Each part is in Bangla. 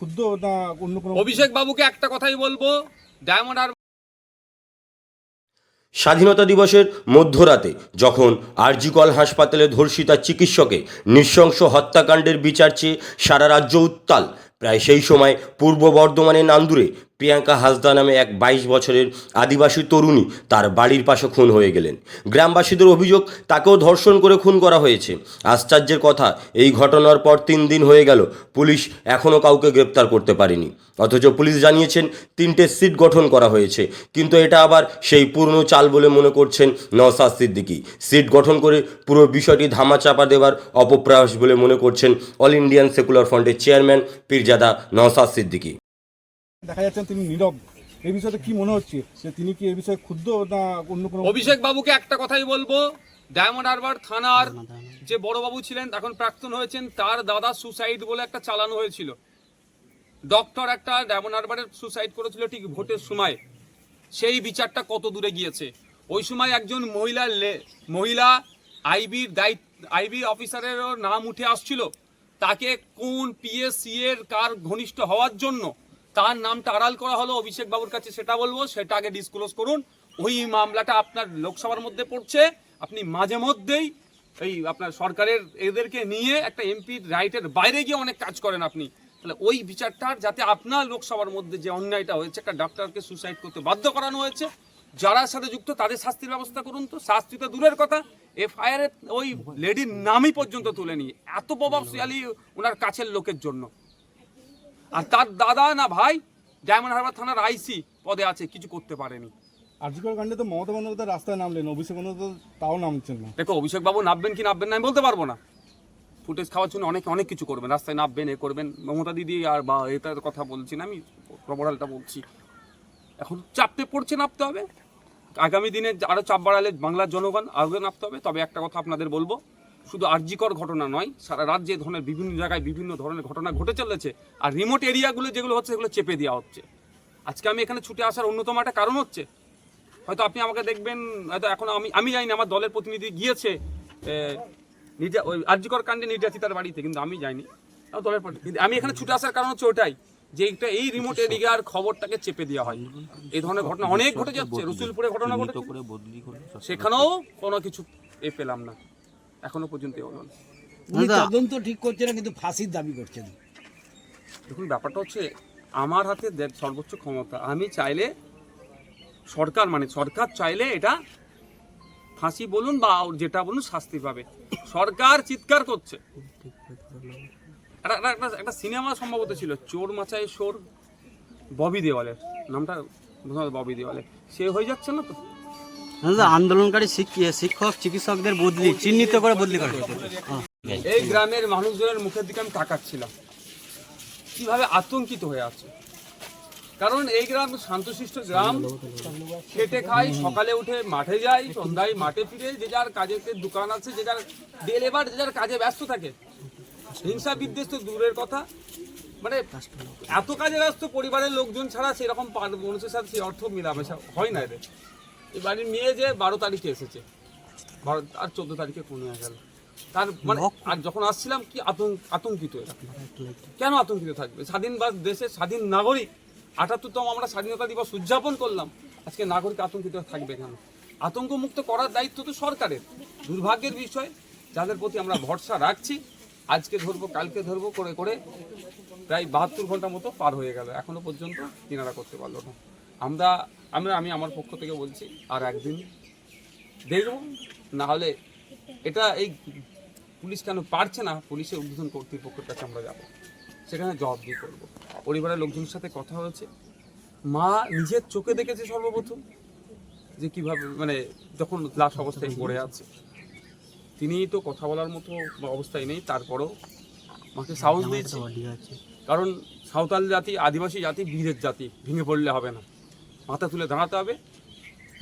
ক্ষুদ্র না অন্য কোনো অভিষেক বাবুকে একটা কথাই বলব ডায়মন্ড আর স্বাধীনতা দিবসের মধ্যরাতে যখন আরজিকল হাসপাতালে ধর্ষিতা চিকিৎসকে নৃশংস হত্যাকাণ্ডের বিচার চেয়ে সারা রাজ্য উত্তাল প্রায় সেই সময় পূর্ব বর্ধমানের নান্দুরে প্রিয়াঙ্কা হাসদা নামে এক বাইশ বছরের আদিবাসী তরুণী তার বাড়ির পাশে খুন হয়ে গেলেন। গ্রামবাসীদের অভিযোগ, তাকেও ধর্ষণ করে খুন করা হয়েছে। আশ্চর্যের কথা, এই ঘটনার পর তিন দিন হয়ে গেল, পুলিশ এখনও কাউকে গ্রেপ্তার করতে পারেনি। অথচ পুলিশ জানিয়েছেন, তিনটে সিট গঠন করা হয়েছে। কিন্তু এটা আবার সেই পুরনো চাল বলে মনে করছেন নওসাদ সিদ্দিকি। সিট গঠন করে পুরো বিষয়টি ধামাচাপা দেওয়ার অপপ্রয়াস বলে মনে করছেন অল ইন্ডিয়ান সেকুলার ফ্রন্টের চেয়ারম্যান পীরজাদা নওসাদ সিদ্দিকি। দেখা যাচ্ছেন তিনি নীরব এই বিষয়ে কি মনে হচ্ছে? যে তিনি কি এই বিষয়ে ক্ষুদ্র না অন্য কোনো অভিষেক বাবুকে একটা কথাই বলব। ডায়মন্ড হারবার থানার যে বড় বাবু ছিলেন এখন প্রাক্তন হয়েছেন তার দাদা সুসাইড বলে একটা চালানো হয়েছিল। ডক্টর একটা ডায়মন্ড হারবারের সুসাইড করেছিল ঠিক ভোটের সময়। সেই বিচারটা কত দূরে গিয়েছে? ওই সময় একজন মহিলা লে- মহিলা আইবির দায়িত্ব আইবি অফিসারেরও নাম উঠে আসছিল। তাকে কোন পিএসসি এর কার ঘনিষ্ঠ হওয়ার জন্য তার নামটা আড়াল করা হলো, অভিষেক বাবুর কাছে সেটা বলব, সেটা আগে ডিসক্লোজ করুন। ওই মামলাটা আপনার লোকসভার মধ্যে পড়ছে, আপনি মাঝে মধ্যেই এই আপনার সরকারের এদেরকে নিয়ে একটা এমপির রাইটের বাইরে গিয়ে অনেক কাজ করেন আপনি। তাহলে ওই বিচারটার যাতে আপনার লোকসভার মধ্যে যে অন্যায়টা হয়েছে, একটা ডাক্তারকে সুসাইড করতে বাধ্য করানো হয়েছে, যারা সাথে যুক্ত তাদের শাস্তির ব্যবস্থা করুন তো। শাস্তি তো দূরের কথা এফআইআর ওই লেডির নামই পর্যন্ত তুলে নিয়ে, এত প্রভাবশালী ওনার কাছের লোকের জন্য। আর তার দাদা না ভাই ডায়মন্ড হারবার থানার আইসি পদে আছে কিছু করতে পারেনি। আর্যিকর কাণ্ডে তো মমতা বন্দ্যোপাধ্যায় রাস্তায় নামলেন অভিষেক বন্দ্যোপাধ্যায় তাও নামছেন না। দেখো অভিষেক বাবু নামবেন কি নামবেন না আমি বলতে পারব না। ফুটেজ খাওয়ার জন্য অনেক অনেক কিছু করবেন রাস্তায় নামবেন এ করবেন। মমতা দিদি আর বা এটার কথা বলছি না আমি প্রবরালটা বলছি। এখন চাপতে পড়ছে নামতে হবে। আগামী দিনে আরও চাপ বাড়ালে বাংলার জনগণ আরও নামতে হবে তবে একটা কথা আপনাদের বলব শুধু আর্যিকর ঘটনা নয় সারা রাজ্যে ধরনের বিভিন্ন জায়গায় বিভিন্ন ধরনের ঘটনা ঘটে চলেছে আর রিমোট এরিয়াগুলো যেগুলো হচ্ছে সেগুলো চেপে দেওয়া হচ্ছে। আজকে আমি এখানে ছুটে আসার অন্যতম একটা কারণ হচ্ছে হয়তো আপনি আমাকে দেখবেন হয়তো এখন আমি আমি জানি না আমার দলের প্রতিনিধি গিয়েছে নির্যা ওই আর্যিকর কাণ্ডে নির্যাতিতার বাড়িতে কিন্তু আমি যাইনি আমার দলের কিন্তু আমি এখানে ছুটে আসার কারণ হচ্ছে ওটাই যে এইটা এই রিমোট এরিয়ার খবরটাকে চেপে দেওয়া হয় এই ধরনের ঘটনা অনেক ঘটে যাচ্ছে রসুলপুরে ঘটনা ঘটে সেখানেও কোনো কিছু এ পেলাম না। এখনও পর্যন্ত এ হলো না। উনি তদন্ত ঠিক করছে না কিন্তু ফাঁসির দাবি করছেন। দেখুন ব্যাপারটা হচ্ছে আমার হাতে সর্বোচ্চ ক্ষমতা আমি চাইলে সরকার মানে সরকার চাইলে এটা ফাঁসি বলুন বা যেটা বলুন শাস্তি পাবে। সরকার চিৎকার করছে। একটা- একটা- একটা- একটা সিনেমা সম্ভবত ছিল চোর মাচায় সোর ববি দেওয়ালের। নামটা ববি দেওয়ালে সে হয়ে যাচ্ছে না তো? আন্দোলনকারী শিক- শিক্ষক, চিকিৎসকদের বদলি, চিহ্নিত করে বদলি করা। এই গ্রামের মানুষজনের মুখের দিকে আমি তাকাচ্ছিলাম। কীভাবে আতঙ্কিত হয়ে আছে? কারণ এই গ্রাম শান্তশিষ্ট গ্রাম। খেটে খাই, সকালে উঠে মাঠে যাই, সন্ধ্যায় মাঠে ফিরে যে যার কাজের দোকান আছে, যে যার ডে লেবার যে যার কাজে ব্যস্ত থাকে। হিংসা বিদ্বেষ তো দূরের কথা। মানে এত কাজে ব্যস্ত পরিবারের লোকজন ছাড়া সেরকম মানুষের সাথে সেই অর্থ মিলামেশা হয় না এদের। এই বাড়ির মেয়ে যে বারো তারিখে এসেছে। বারো আর চোদ্দ তারিখে কোন হয়ে গেল। তার মানে আর যখন আসছিলাম কি আতঙ্ক আতঙ্কিত এরা। কেন আতঙ্কিত থাকবে? স্বাধীন বা দেশের স্বাধীন নাগরিক আটাত্তরতম আমরা স্বাধীনতা দিবস উদযাপন করলাম। আজকে নাগরিক আতঙ্কিত থাকবে কেন? আতঙ্ক মুক্ত করার দায়িত্ব তো সরকারের। দুর্ভাগ্যের বিষয় যাদের প্রতি আমরা ভরসা রাখছি আজকে ধরবো কালকে ধরবো করে করে প্রায় বাহাত্তর ঘণ্টা মতো পার হয়ে গেল। এখনও পর্যন্ত তিনারা করতে পারল না। আমরা আমরা আমি আমার পক্ষ থেকে বলছি আর একদিন দেখব না হলে এটা এই পুলিশ কেন পারছে না পুলিশের উদ্বোধন কর্তৃপক্ষের কাছে আমরা যাব। সেখানে জবাবদিহি করব। পরিবারের লোকজনের সাথে কথা হয়েছে। মা নিজের চোখে দেখেছে সর্বপ্রথম যে কীভাবে মানে যখন লাশ অবস্থায় পড়ে আছে। তিনি তো কথা বলার মতো অবস্থায় নেই তারপরও মাকে সাহস দিয়েছে। কারণ সাঁওতাল জাতি আদিবাসী জাতি বীরের জাতি ভেঙে পড়লে হবে না। মাথা তুলে দাঁড়াতে হবে।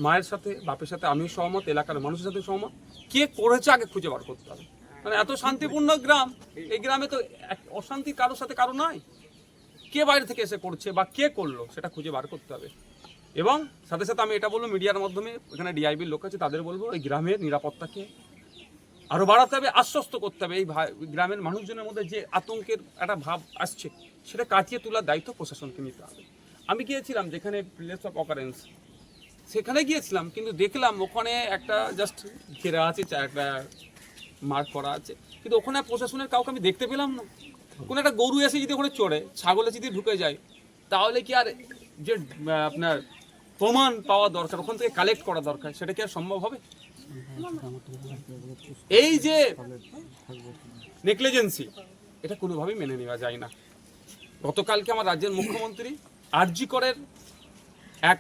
মায়ের সাথে, বাপের সাথে আমিও সহমত, এলাকার মানুষের সাথে সহমত। কে করেছে আগে খুঁজে বার করতে হবে। মানে এত শান্তিপূর্ণ গ্রাম, এই গ্রামে তো অশান্তি কারোর সাথে কারও নাই কে বাইরে থেকে এসে করছে বা কে করল, সেটা খুঁজে বার করতে হবে। এবং সাথে সাথে আমি এটা বলব, মিডিয়ার মাধ্যমে এখানে ডিআইবির লোক আছে, তাদের বলব, এই গ্রামের নিরাপত্তাকে আরও বাড়াতে হবে, আশ্বস্ত করতে হবে। এই গ্রামের মানুষজনের মধ্যে যে আতঙ্কের একটা ভাব আসছে, সেটা কাটিয়ে তোলার দায়িত্ব প্রশাসনকে নিতে হবে। আমি গিয়েছিলাম যেখানে প্লেস অফ অকারেন্স সেখানে গিয়েছিলাম, কিন্তু দেখলাম ওখানে একটা জাস্ট ঘেরা আছে একটা মার্ক করা আছে। কিন্তু ওখানে প্রশাসনের কাউকে আমি দেখতে পেলাম না। কোনো একটা গরু এসে যদি ওখানে চড়ে, ছাগলে যদি ঢুকে যায়, তাহলে কি আর যে আপনার প্রমাণ পাওয়া দরকার, ওখান থেকে কালেক্ট করা দরকার, সেটা কি আর সম্ভব হবে? এই যে নেগলিজেন্সি, এটা কোনোভাবেই মেনে নেওয়া যায় না। গতকালকে আমার রাজ্যের মুখ্যমন্ত্রী আরজি করের এক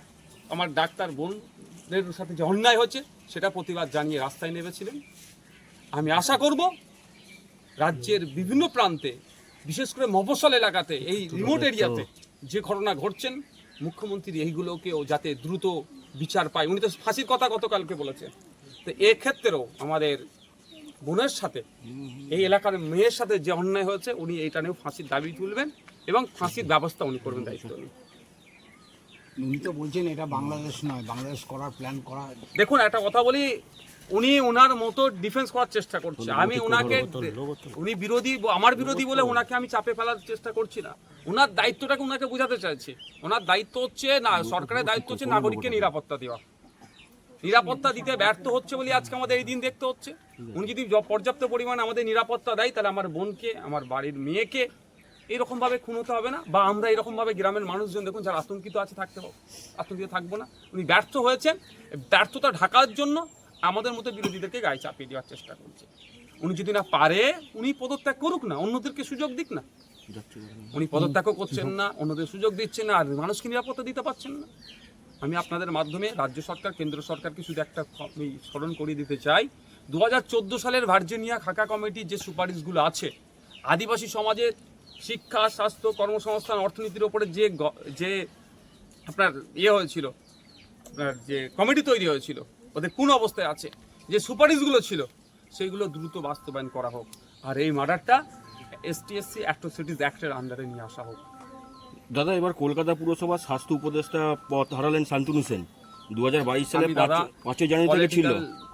আমার ডাক্তার বোনদের সাথে যে অন্যায় হচ্ছে সেটা প্রতিবাদ জানিয়ে রাস্তায় নেমেছিলেন। আমি আশা করব রাজ্যের বিভিন্ন প্রান্তে বিশেষ করে মফসল এলাকাতে এই রিমোট এরিয়াতে যে ঘটনা ঘটছেন মুখ্যমন্ত্রী এইগুলোকেও যাতে দ্রুত বিচার পায়। উনি তো ফাঁসির কথা গতকালকে বলেছেন। তো এক্ষেত্রেও আমাদের বোনের সাথে এই এলাকার মেয়ের সাথে যে অন্যায় হয়েছে উনি এইটা নিয়েও ফাঁসির দাবি তুলবেন। এবং ফাঁসির ব্যবস্থা উনি করবেন দায়িত্ব উনি তো বলছেন এটা বাংলাদেশ নয় বাংলাদেশ করার প্ল্যান করা। দেখুন একটা কথা বলি উনি ওনার মতো ডিফেন্স করার চেষ্টা করছে। আমি ওনাকে উনি বিরোধী আমার বিরোধী বলে ওনাকে আমি চাপে ফেলার চেষ্টা করছি না। ওনার দায়িত্বটাকে ওনাকে বোঝাতে চাইছি। ওনার দায়িত্ব হচ্ছে না সরকারের দায়িত্ব হচ্ছে নাগরিককে নিরাপত্তা দেওয়া। নিরাপত্তা দিতে ব্যর্থ হচ্ছে বলে আজকে আমাদের এই দিন দেখতে হচ্ছে। উনি যদি পর্যাপ্ত পরিমাণ আমাদের নিরাপত্তা দেয় তাহলে আমার বোনকে আমার বাড়ির মেয়েকে এরকম ভাবে খুন হতে হবে না, বা আমরা এরকম ভাবে গ্রামের মানুষজন দেখুন যারা আতঙ্কিত আছে থাকতে আতঙ্কিত থাকব না। উনি ব্যর্থ হয়েছেন, ব্যর্থতা ঢাকার জন্য আমাদের মতো বিরোধীদেরকে গায়ে চাপিয়ে দেওয়ার চেষ্টা করছে। উনি যদি না পারে, উনি পদত্যাগ করুক না, অন্যদেরকে সুযোগ দিক না। উনি পদত্যাগও করছেন না, অন্যদের সুযোগ দিচ্ছেন না, আর মানুষকে নিরাপত্তা দিতে পারছেন না। আমি আপনাদের মাধ্যমে রাজ্য সরকার, কেন্দ্র সরকারকে শুধু একটা স্মরণ করিয়ে দিতে চাই। দু হাজার চোদ্দ সালের ভার্জিনিয়া খাকা কমিটির যে সুপারিশগুলো আছে, আদিবাসী সমাজের শিক্ষা, স্বাস্থ্য, কর্মসংস্থান, অর্থনীতির ওপরে যে যে আপনার ইয়ে হয়েছিল, আপনার যে কমিটি তৈরি হয়েছিল, ওদের কোন অবস্থায় আছে, যে সুপারিশগুলো ছিল সেইগুলো দ্রুত বাস্তবায়ন করা হোক। আর এই মার্ডারটা এসটিএসসি অ্যাট্রোসিটিস অ্যাক্টের আন্ডারে নিয়ে আসা হোক। দাদা, এবার কলকাতা পুরসভার স্বাস্থ্য উপদেষ্টা পদ হারালেন শান্তনু সেন। দু হাজার বাইশ সালে দাদা পাঁচ- পাঁচই জানুয়ারি থেকে ছিল।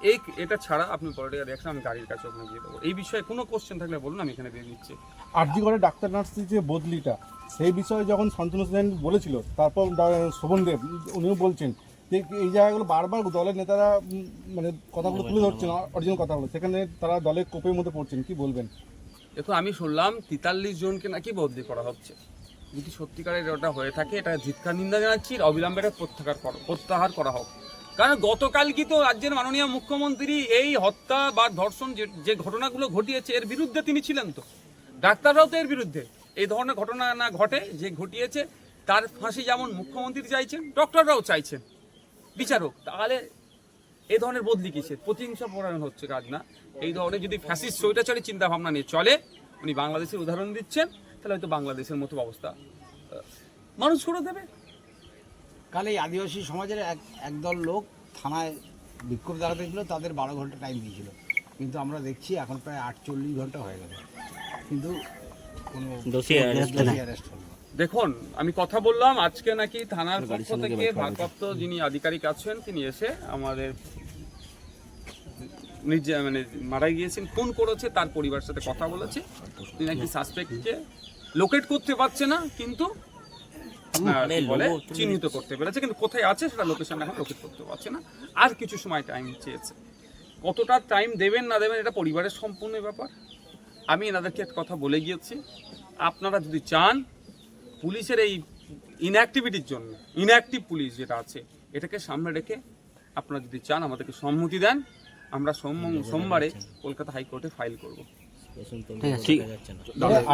এই এটা ছাড়া আপনি পলিটিক্যাল রিয়াকশন আমি গাড়ির কাছে ওখানে দিয়ে দেবো। এই বিষয়ে কোনো কোশ্চেন থাকলে বলুন আমি এখানে দিয়ে দিচ্ছি। আরজি করে ডাক্তার নার্সের যে বদলিটা সেই বিষয়ে যখন শান্তনু সেন বলেছিল তারপর ডা- শোভনদেব উনিও বলছেন যে এই জায়গাগুলো বারবার দলের নেতারা মানে কথাগুলো তুলে ধরছেন অরিজিনাল কথাগুলো। সেখানে তারা দলের কোপের মধ্যে পড়ছেন কি বলবেন? দেখুন আমি শুনলাম তেতাল্লিশ জনকে নাকি বদলি করা হচ্ছে। যদি সত্যিকারের ওটা হয়ে থাকে, এটা ধিৎকার নিন্দা জানাচ্ছি অবিলম্বে এটা প্রত্যাহার করো, প্রত্যাহার করা হোক। কারণ গতকাল কি তো রাজ্যের মাননীয় মুখ্যমন্ত্রী এই হত্যা বা ধর্ষণ যে ঘটনাগুলো ঘটিয়েছে, এর বিরুদ্ধে তিনি ছিলেন তো। ডাক্তাররাও তো এর বিরুদ্ধে। এই ধরনের ঘটনা না ঘটে, যে ঘটিয়েছে, তার ফাঁসি যেমন মুখ্যমন্ত্রী চাইছেন, ডক্টররাও চাইছেন। বিচারক, তাহলে এই ধরনের বদলি কিসের? প্রতিহিংসা পরায়ণ হচ্ছে কাজ না। এই ধরনের যদি স্বৈরাচারী চিন্তা ভাবনা নিয়ে চলে, উনি বাংলাদেশের উদাহরণ দিচ্ছেন। তাহলে হয়তো বাংলাদেশের মতো অবস্থা। মানুষ করে দেবে। কাল এই আদিবাসী সমাজের এক একদল লোক থানায় বিক্ষোভ গেছিল তাদের বারো ঘণ্টা টাইম দিয়েছিল। কিন্তু আমরা দেখছি এখন প্রায় আটচল্লিশ ঘণ্টা হয়ে গেল কিন্তু কোনো দোষী অ্যারেস্ট হলো দেখুন আমি কথা বললাম আজকে নাকি থানার পক্ষ থেকে ভারপ্রাপ্ত যিনি আধিকারিক আছেন তিনি এসে আমাদের নিজে মানে মারা গিয়েছেন ফোন করেছে তার পরিবারের সাথে কথা বলেছে। তিনি নাকি সাসপেক্টকে লোকেট করতে পারছে না কিন্তু বলে চিহ্নিত করতে পেরেছে কিন্তু কোথায় আছে সেটা লোকেশন এখন লোকেট করতে পারছে না। আর কিছু সময় টাইম চেয়েছে। কতটা টাইম দেবেন না দেবেন এটা পরিবারের সম্পূর্ণ ব্যাপার। আমি এনাদেরকে একটা কথা বলে গিয়েছি। আপনারা যদি চান পুলিশের এই ইনঅ্যাক্টিভিটির জন্য ইনঅ্যাক্টিভ পুলিশ যেটা আছে এটাকে সামনে রেখে আপনারা যদি চান আমাদেরকে সম্মতি দেন আমরা সোম- সোমবারে কলকাতা হাইকোর্টে ফাইল করব। ঠিক আছে।